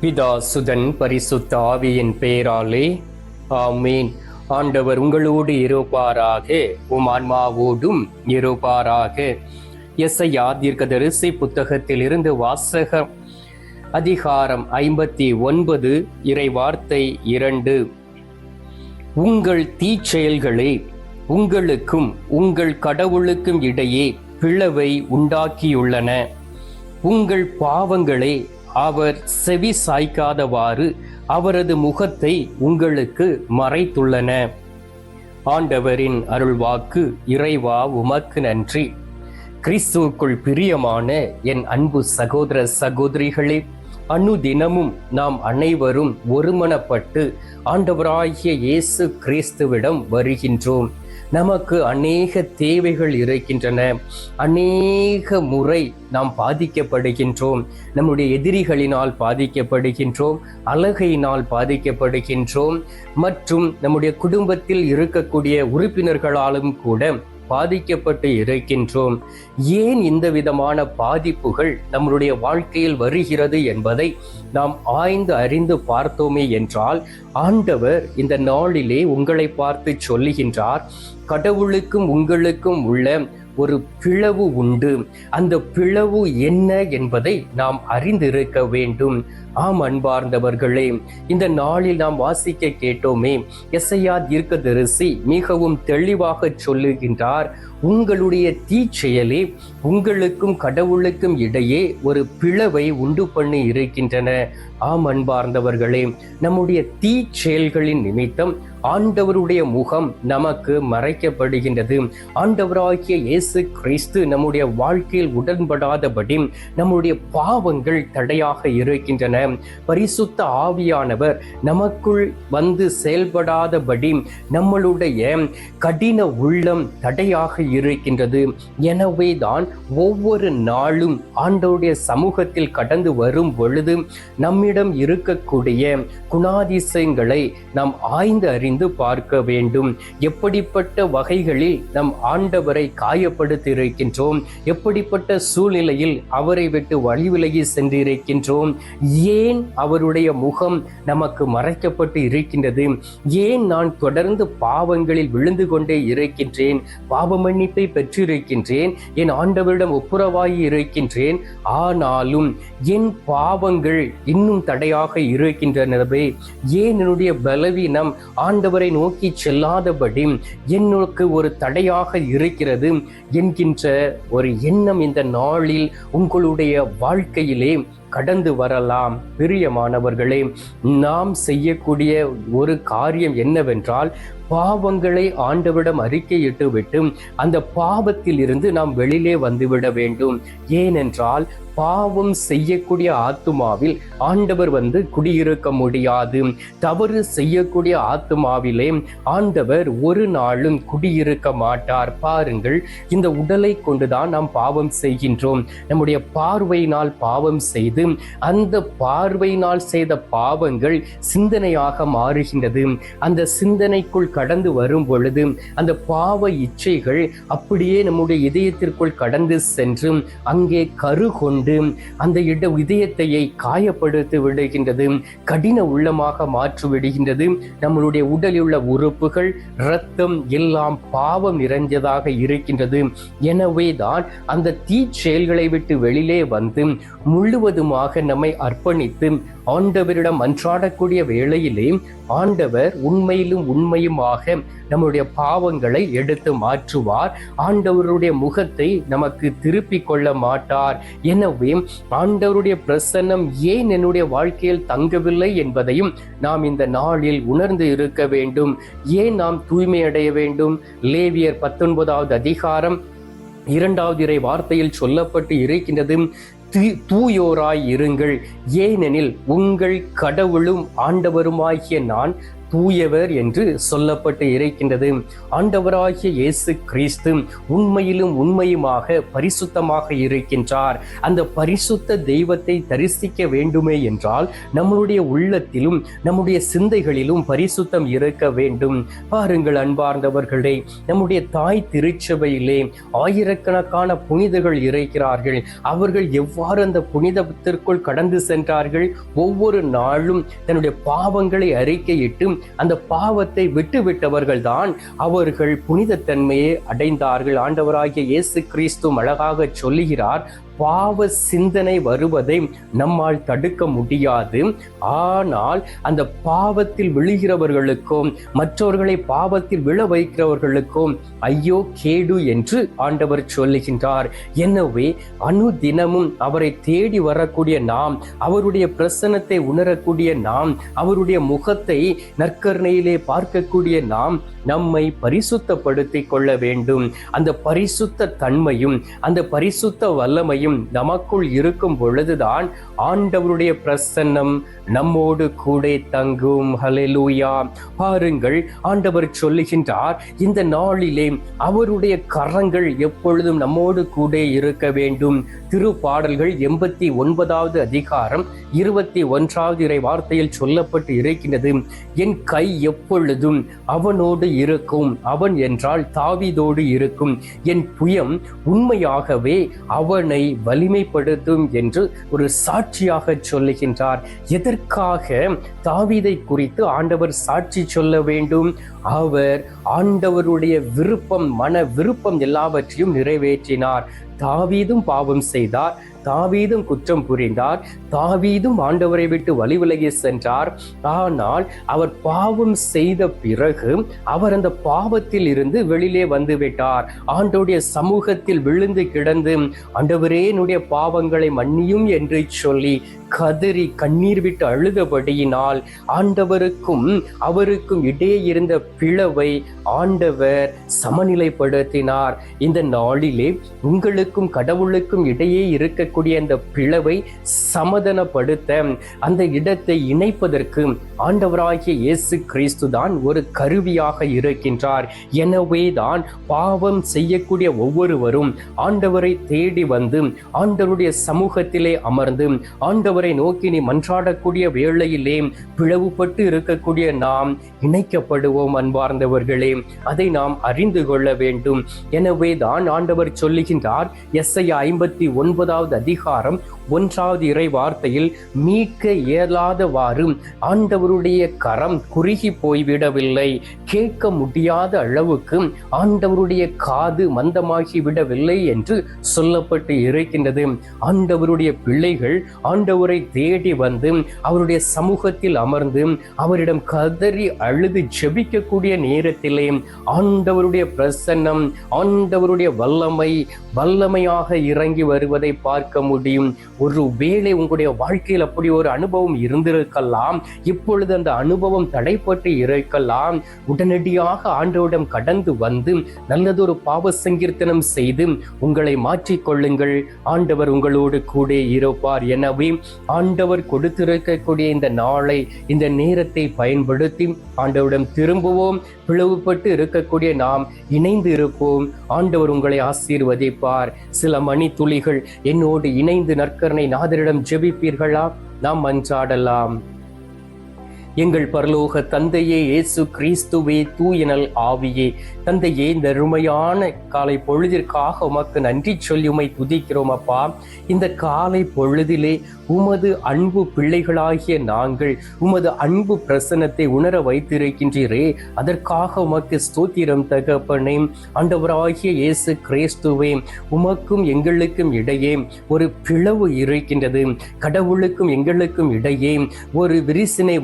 பிதா சுதன் பரிசுத்த ஆவியின் பேராலே ஆமீன். ஆண்டவர் உங்களோடு இருப்பாராக உம் ஆன்மாவோடும் இருப்பாராக. எஸ்ஐயா தீர்க்கதரிசி புத்தகத்திலிருந்து வாசகம் அதிகாரம் ஐம்பத்தி ஒன்பது இறை வார்த்தை இரண்டு. உங்கள் தீச்செயல்களே உங்களுக்கும் உங்கள் கடவுளுக்கும் இடையே பிளவை உண்டாக்கியுள்ளன. உங்கள் பாவங்களே அவர் செவி சாய்க்காதவாறு அவரது முகத்தை உங்களுக்கு மறைத்துள்ளன. ஆண்டவரின் அருள்வாக்கு இறைவா உமக்கு நன்றி. கிறிஸ்துவுக்குள் பிரியமான என் அன்பு சகோதர சகோதரிகளே அனுதினமும் நாம் அனைவரும் ஒருமனப்பட்டு ஆண்டவராகிய இயேசு கிறிஸ்துவிடம் வருகின்றோம். நமக்கு அநேக தேவைகள் இருக்கின்றன. அநேக முறை நாம் பாதிக்கப்படுகின்றோம். நம்முடைய எதிரிகளினால் பாதிக்கப்படுகின்றோம். அழகையினால் பாதிக்கப்படுகின்றோம். மற்றும் நம்முடைய குடும்பத்தில் இருக்கக்கூடிய உறுப்பினர்களாலும் கூட பாதிக்கப்பட்டு இருக்கின்றோம். ஏன் இந்த விதமான பாதிப்புகள் நம்முடைய வாழ்க்கையில் வருகிறது என்பதை நாம் ஆய்ந்து அறிந்து பார்த்தோமே என்றால் ஆண்டவர் இந்த நாளிலே உங்களை பார்த்து சொல்லுகின்றார் கடவுளுக்கும் உங்களுக்கும் உள்ள ஒரு பிளவு உண்டு. அந்த பிளவு என்ன என்பதை நாம் அறிந்திருக்க வேண்டும். ஆம் அன்பார்ந்தவர்களே இந்த நாளில் நாம் வாசிக்க கேட்டோமே எஸ்ஐயா தீர்க்கதரிசி மிகவும் தெளிவாக சொல்லுகின்றார் உங்களுடைய தீச்செயலே உங்களுக்கும் கடவுளுக்கும் இடையே ஒரு பிளவை உண்டு பண்ணி இருக்கின்றன. ஆம் அன்பார்ந்தவர்களே நம்முடைய தீச்செயல்களின் நிமித்தம் ஆண்டவருடைய முகம் நமக்கு மறைக்கப்படுகின்றது. ஆண்டவராகிய இயேசு கிறிஸ்து நம்முடைய வாழ்க்கையில் உடன்படாதபடி நம்முடைய பாவங்கள் தடையாக இருக்கின்றன. பரிசுத்த ஆவியானவர் நமக்குள் வந்து செயல்படாதபடி நம்மளுடைய கடின உள்ளம் தடையாக இருக்கின்றது. எனவே தான் ஒவ்வொரு நாளும் ஆண்டவருடைய சமூகத்தில் கடந்து வரும் பொழுது நம்மிடம் இருக்கக்கூடிய குணாதிசயங்களை நாம் ஆய்ந்து அறிந்து பார்க்க வேண்டும். எப்படிப்பட்ட வகைகளில் நம் ஆண்டவரை காயப்படுத்தியிருக்கின்றோம்? எப்படிப்பட்ட சூழ்நிலையில் அவரை விட்டு வழிவிலகி சென்றிருக்கின்றோம்? ஏன் அவருடைய முகம் நமக்கு மறைக்கப்பட்டு இருக்கின்றது? ஏன் நான் தொடர்ந்து பாவங்களில் விழுந்து கொண்டே இருக்கின்றேன்? பாவ மன்னிப்பை பெற்றிருக்கின்றேன். என் ஆண்டவரிடம் ஒப்புரவாகி இருக்கின்றேன். ஆனாலும் என் பாவங்கள் இன்னும் தடையாக இருக்கின்றனவே. ஏன் என்னுடைய பலவீனம் ஆண்டவரை நோக்கி செல்லாதபடி என்னுக்கு ஒரு தடையாக இருக்கிறது என்கின்ற ஒரு எண்ணம் இந்த நாளில் உங்களுடைய வாழ்க்கையிலே கடந்து வரலாம். பிரியமானவர்களே நாம் செய்யக்கூடிய ஒரு காரியம் என்னவென்றால் பாவங்களை ஆண்டவிடம் அறிக்கையிட்டு விட்டு அந்த பாவத்தில் இருந்து நாம் வெளியிலே வந்துவிட வேண்டும். ஏனென்றால் பாவம் செய்யக்கூடிய ஆத்துமாவில் ஆண்டவர் வந்து குடியிருக்க முடியாது. தவறு செய்யக்கூடிய ஆத்துமாவிலே ஆண்டவர் ஒரு நாளும் குடியிருக்க மாட்டார். பாருங்கள் இந்த உடலை கொண்டுதான் நாம் பாவம் செய்கின்றோம். நம்முடைய பார்வையினால் பாவம் செய்து அந்த பார்வையினால் செய்த பாவங்கள் சிந்தனையாக மாறுகின்றது. அந்த சிந்தனைக்குள் கடந்து வரும் பொழுது அந்த பாவ இச்சைகள் அப்படியே நம்முடைய இதயத்திற்குள் கடந்து சென்று அங்கே கரு கொண்டு அந்த இட இதயத்தையை காயப்படுத்தி விடுகின்றது கடின உள்ளமாக மாற்றி விடுகின்றது. நம்மளுடைய உடலில் உள்ள உறுப்புகள் இரத்தம் எல்லாம் பாவம் நிறைஞ்சதாக இருக்கின்றது. எனவே தான் அந்த தீ செயல்களை விட்டு வெளியிலே வந்து முழுவதுமாக நம்மை அர்ப்பணித்து ஆண்டவரிடம் அன்றாடக்கூடிய வேளையிலே ஆண்டவர் உண்மையிலும் உண்மையுமாக நம்முடைய பாவங்களை எடுத்து மாற்றுவார். ஆண்டவருடைய முகத்தை நமக்கு திருப்பிக் கொள்ள மாட்டார். எனவே ஆண்டவருடைய பிரசன்னம் ஏன் என்னுடைய வாழ்க்கையில் தங்கவில்லை என்பதையும் நாம் இந்த நாளில் உணர்ந்து இருக்க வேண்டும். ஏன் நாம் தூய்மையடைய வேண்டும்? லேவியர் பத்தொன்பதாவது அதிகாரம் இரண்டாவது இறை வார்த்தையில் சொல்லப்பட்டு இருக்கின்றது. தூயோராய் இருங்கள். ஏனெனில் உங்கள் கடவுளும் ஆண்டவருமாகிய நான் தூயவர் என்று சொல்லப்பட்டு இருக்கின்றது ஆண்டவராகிய இயேசு கிறிஸ்து உண்மையிலும் உண்மையுமாக பரிசுத்தமாக இருக்கின்றார். அந்த பரிசுத்த தெய்வத்தை தரிசிக்க வேண்டுமே என்றால் நம்மளுடைய உள்ளத்திலும் நம்முடைய சிந்தைகளிலும் பரிசுத்தம் இருக்க வேண்டும். பாருங்கள் அன்பார்ந்தவர்களே நம்முடைய தாய் திருச்சபையிலே ஆயிரக்கணக்கான புனிதர்கள் இருக்கிறார்கள் அவர்கள் எவ்வாறு அந்த புனிதத்திற்குள் கடந்து சென்றார்கள்? ஒவ்வொரு நாளும் தன்னுடைய பாவங்களை அறிக்கையிட்டு அந்த பாவத்தை விட்டுவிட்டவர்கள் தான் அவர்கள் புனிதத்தன்மையை அடைந்தார்கள். ஆண்டவராகிய இயேசு கிறிஸ்து அழகாக சொல்லுகிறார் பாவ சிந்தனை வருவதை நம்மால் தடுக்க முடியாது. ஆனால் அந்த பாவத்தில் விழுகிறவர்களுக்கும் மற்றவர்களை பாவத்தில் விழ வைக்கிறவர்களுக்கும் ஐயோ கேடு என்று ஆண்டவர் சொல்லுகின்றார். எனவே அனுதினமும் அவரை தேடி வரக்கூடிய நாம் அவருடைய பிரசன்னத்தை உணரக்கூடிய நாம் அவருடைய முகத்தை நற்கருணையிலே பார்க்கக்கூடிய நாம் நம்மை பரிசுத்தப்படுத்திக் கொள்ள வேண்டும். அந்த பரிசுத்த தன்மையும் அந்த பரிசுத்த வல்லமையும் நமக்குள் இருக்கும் பொழுதுதான் ஆண்டவருடைய பிரசன்னம் நம்மோடு கூட தங்கும். ஹலெலூயா பாருங்கள் ஆண்டவர் சொல்லுகின்றார் இந்த நாளிலே அவருடைய கரங்கள் எப்பொழுதும் நம்மோடு கூட இருக்க வேண்டும். திருப்பாடல்கள் எண்பத்தி ஒன்பதாவது அதிகாரம் இருபத்தி ஒன்றாவது இறை வார்த்தையில் சொல்லப்பட்டு இருக்கின்றது. என் கை எப்பொழுதும் அவனோடு இருக்கும் அவன் என்றால் தாவிதோடு இருக்கும். என் புயம் உண்மையாகவே அவனை வலிமைப்படுத்தும் என்று ஒரு சாட்சியாக சொல்லுகின்றார். எதற்காக தாவீதை குறித்து ஆண்டவர் சாட்சி சொல்ல வேண்டும்? அவர் ஆண்டவருடைய விருப்பம் மன விருப்பம் எல்லாவற்றையும் நிறைவேற்றினார். தாவீதும் பாவம் செய்தார். தாவீதும் குற்றம் புரிந்தார். தாவீதும் ஆண்டவரை விட்டு வழிவிலகி சென்றார். ஆனால் அவர் பாவம் செய்த பிறகு அவர் அந்த பாவத்தில் இருந்து வெளியிலே வந்து விட்டார் ஆண்டோடைய சமூகத்தில் விழுந்து கிடந்து ஆண்டவரே என்னுடைய பாவங்களை மன்னியும் என்று சொல்லி கதறி கண்ணீர் விட்டு அழுதபடியினால் ஆண்டவருக்கும் அவருக்கும் இடையே இருந்த பிளவை ஆண்டவர் சமநிலைப்படுத்தினார். இந்த நாளிலே உங்களுக்கும் கடவுளுக்கும் இடையே இருக்கக்கூடிய அந்த பிளவை சமதனப்படுத்த அந்த இடத்தை இணைப்பதற்கு ஆண்டவராகிய இயேசு கிறிஸ்து தான் ஒரு கருவியாக இருக்கின்றார். எனவே தான் பாவம் செய்யக்கூடிய ஒவ்வொருவரும் ஆண்டவரை தேடி வந்து ஆண்டவருடைய சமூகத்திலே அமர்ந்து ஆண்டவர் நோக்கி நீ மன்றாடக்கூடிய வேளையிலே பிளவுபட்டு இருக்கக்கூடிய நாம் இணைக்கப்படுவோம் அன்பார்ந்தவர்களே. அதை நாம் அறிந்து கொள்ள வேண்டும். எனவே தான் ஆண்டவர் சொல்லுகின்றார் எஸ்ஐ ஐம்பத்தி ஒன்பதாவது அதிகாரம் ஒன்றாவது இறை வார்த்தையில் மீட்க இயலாதவாறு ஆண்டவருடைய கரம் குறுகி போய்விடவில்லை. கேட்க முடியாத அளவுக்கு ஆண்டவருடைய காது மந்தமாகி விடவில்லை என்று சொல்லப்பட்டு இருக்கின்றது ஆண்டவருடைய பிள்ளைகள் ஆண்டவரை தேடி வந்து அவருடைய சமூகத்தில் அமர்ந்து அவரிடம் கதறி அழுது ஜெபிக்கக்கூடிய நேரத்திலே ஆண்டவருடைய பிரசன்னம் ஆண்டவருடைய வல்லமை வல்லமையாக இறங்கி வருவதை பார்க்க முடியும். ஒரு வேளை உங்களுடைய வாழ்க்கையில் அப்படி ஒரு அனுபவம் இருந்திருக்கலாம். இப்பொழுது அந்த அனுபவம் தடைப்பட்டு இருக்கலாம். உடனடியாக ஆண்டவரிடம் கடந்து வந்து நல்லதொரு பாவ சங்கீர்த்தனம் செய்து உங்களை மாற்றிக்கொள்ளுங்கள். ஆண்டவர் உங்களோடு கூட இருப்பார். எனவே ஆண்டவர் கொடுத்திருக்கக்கூடிய இந்த நாளை இந்த நேரத்தை பயன்படுத்தி ஆண்டவரிடம் திரும்புவோம். பிளவுபட்டு இருக்கக்கூடிய நாம் இணைந்து இருப்போம். ஆண்டவர் உங்களை ஆசீர்வதிப்பார். சில மணி துளிகள் என்னோடு இணைந்து நற்கரணை நாதரிடம் ஜெபிப்பீர்களா? நாம் மஞ்சாடலாம் எங்கள் பரலோக தந்தையே இயேசு கிறிஸ்துவே தூயனல் ஆவியே. தந்தையே இந்த அருமையான காலை பொழுதிற்காக உமக்கு நன்றி சொல்லி உமை துதிக்கிறோம் அப்பா. இந்த காலை பொழுதிலே உமது அன்பு பிள்ளைகளாகிய நாங்கள் உமது அன்பு பிரசனத்தை உணர வைத்திருக்கின்றீரே. அதற்காக உமக்கு ஸ்தோத்திரம் தகப்பனே. ஆண்டவராகிய இயேசு கிறிஸ்துவே உமக்கும் எங்களுக்கும் இடையே ஒரு பிளவு இருக்கின்றது. கடவுளுக்கும் எங்களுக்கும் இடையே ஒரு விரிசினை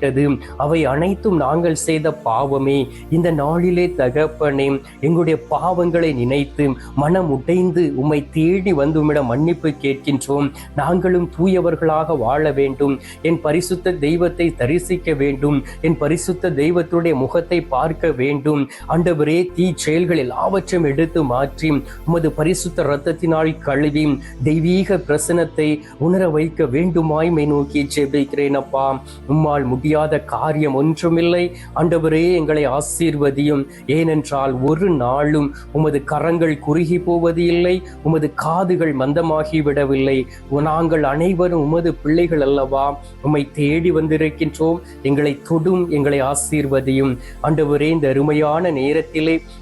விட்டது அவை அனைத்தும் நாங்கள் செய்த பாவமே. இந்த நாளிலே தகப்பனே எங்களுடைய பாவங்களை நினைத்து மனம் உடைந்து உம்மை தேடி வந்து உம்மிடம் மன்னிப்பு கேட்கின்றோம். நாங்களும் தூயவர்களாக வாழ வேண்டும். என் பரிசுத்த தெய்வத்தை தரிசிக்க வேண்டும். என் பரிசுத்த தெய்வத்துடைய முகத்தை பார்க்க வேண்டும். அண்டவரே தீ செயல்கள் எல்லாவற்றையும் எடுத்து மாற்றி உமது பரிசுத்த ரத்தத்தினால் கழுவி தெய்வீக பிரசனத்தை உணர வைக்க வேண்டுமாய்மை நோக்கி ஜெபிக்கிறேன் அப்பா. உம்மால் முடியாத காரியம் ஒன்றுமில்லை. ஆண்டவரே எங்களை ஆசீர்வதியும். ஏனென்றால் ஒரு நாளும் உமது கரங்கள் குறுகி போவது இல்லை உமது காதுகள் மந்தமாகி விடவில்லை. நாங்கள் அனைவரும் உமது பிள்ளைகள் அல்லவா? உம்மை தேடி வந்திருக்கின்றோம். எங்களை தொடும் எங்களை ஆசீர்வதியும். ஆண்டவரே இந்த அருமையான நேரத்திலே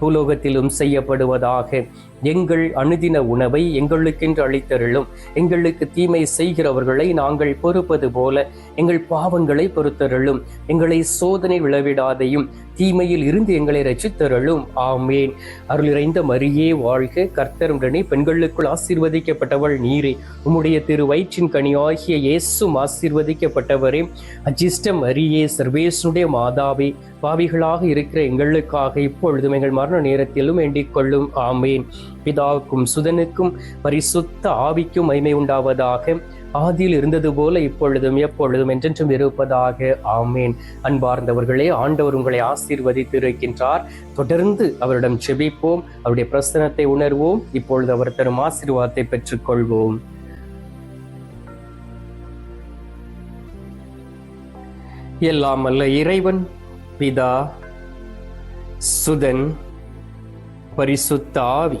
பூலோகத்திலும் செய்யப்படுவதாக. எங்கள் அனுதின உணவை எங்களுக்கென்று அளித்தருளும். எங்களுக்கு தீமை செய்கிறவர்களை நாங்கள் பொறுப்பது போல எங்கள் பாவங்களை பொறுத்தருளும். எங்களை சோதனை விளைவிடாதையும் தீமையில் இருந்து எங்களை ரசித்தருளும் ஆமேன். அருளிறைந்த மரியே வாழ்க கர்த்தருடனே. பெண்களுக்குள் ஆசீர்வதிக்கப்பட்டவள் நீரே. உம்முடைய திரு வயிற்றின் கனியாகிய இயேசும் ஆசீர்வதிக்கப்பட்டவரே. அஜிஷ்டம் மரியே சர்வேசுடைய மாதாவே. பாவிகளாக இருக்கிற எங்களுக்காக இப்பொழுதும் எங்கள் மரண நேரத்திலும் வேண்டிக் கொள்ளும். ஆமேன். பிதாவுக்கும் சுதனுக்கும் பரிசுத்த ஆவிக்கும் மகிமை உண்டாவதாக. ஆதியில் இருந்தது போல இப்பொழுதும் எப்பொழுதும் என்றென்றும் இருப்பதாக. ஆமேன். அன்பார்ந்தவர்களே ஆண்டவர் உங்களை ஆசீர்வதித்து இருக்கின்றார் தொடர்ந்து அவரிடம் செபிப்போம் அவருடைய பிரசனத்தை உணர்வோம் இப்பொழுது அவர் தரும் ஆசீர்வாதத்தை பெற்றுக்கொள்வோம். எல்லாம் அல்ல இறைவன் பிதா சுதன் பரிசுத்த ஆவி.